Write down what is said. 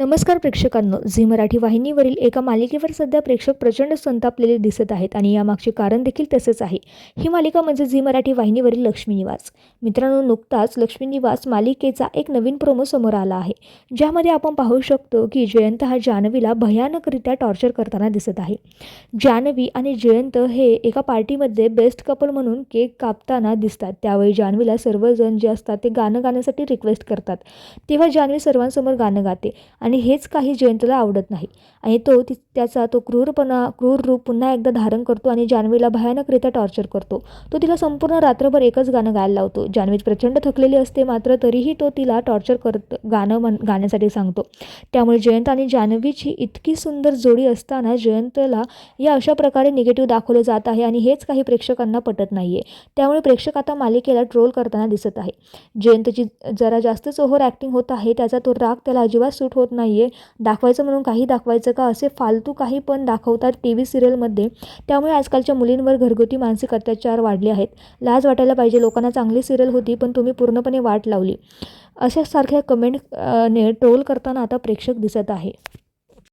नमस्कार प्रेक्षकांनो. झी मराठी वाहिनीवरील एका मालिकेवर सध्या प्रेक्षक प्रचंड संतापलेले दिसत आहेत आणि यामागचे कारण देखील तसेच आहे. ही मालिका म्हणजे झी मराठी वाहिनीवरील लक्ष्मी निवास. मित्रांनो नुकताच लक्ष्मी निवास मालिकेचा एक नवीन प्रोमो समोर आला आहे. ज्यामध्ये आपण पाहू शकतो की जयंत हा जानवीला भयानकरित्या टॉर्चर करताना दिसत आहे. जानवी आणि जयंत हे एका पार्टीमध्ये बेस्ट कपल म्हणून केक कापताना दिसतात. त्यावेळी जानवीला सर्वजण जे असतात ते गाणं गाण्यासाठी रिक्वेस्ट करतात. तेव्हा जानवी सर्वांसमोर गाणं गाते आणि हेच काही जयंतला आवडत नाही. आणि तो ति त्याचा तो क्रूरपणा क्रूर रूप पुन्हा एकदा धारण करतो आणि जान्हवीला भयानकरित्या टॉर्चर करतो. तो तिला संपूर्ण रात्रभर एकच गाणं गायला लावतो. जान्हवी प्रचंड थकलेली असते मात्र तरीही तो तिला टॉर्चर करत गाणं म्हण गाण्यासाठी सांगतो. त्यामुळे जयंत आणि जान्हवीची इतकी सुंदर जोडी असताना जयंतला या अशा प्रकारे निगेटिव्ह दाखवलं जात आहे आणि हेच काही प्रेक्षकांना पटत नाही आहे त्यामुळे प्रेक्षक आता मालिकेला ट्रोल करताना दिसत आहे. जयंतची जरा जास्तच ओव्हर ॲक्टिंग होत आहे त्याचा तो राग त्याला अजिबात सूट होत नाही नाही आहे दाखवायचं म्हणून काही दाखवायचं का? असे फालतू काही पण दाखवतात टी व्ही सिरियलमध्ये. त्यामुळे आजकालच्या मुलींवर घरगुती मानसिक अत्याचार वाढले आहेत. लाज वाटायला पाहिजे. लोकांना चांगली सिरियल होती पण तुम्ही पूर्णपणे वाट लावली. अशासारख्या कमेंट ने ट्रोल करताना आता प्रेक्षक दिसत आहे.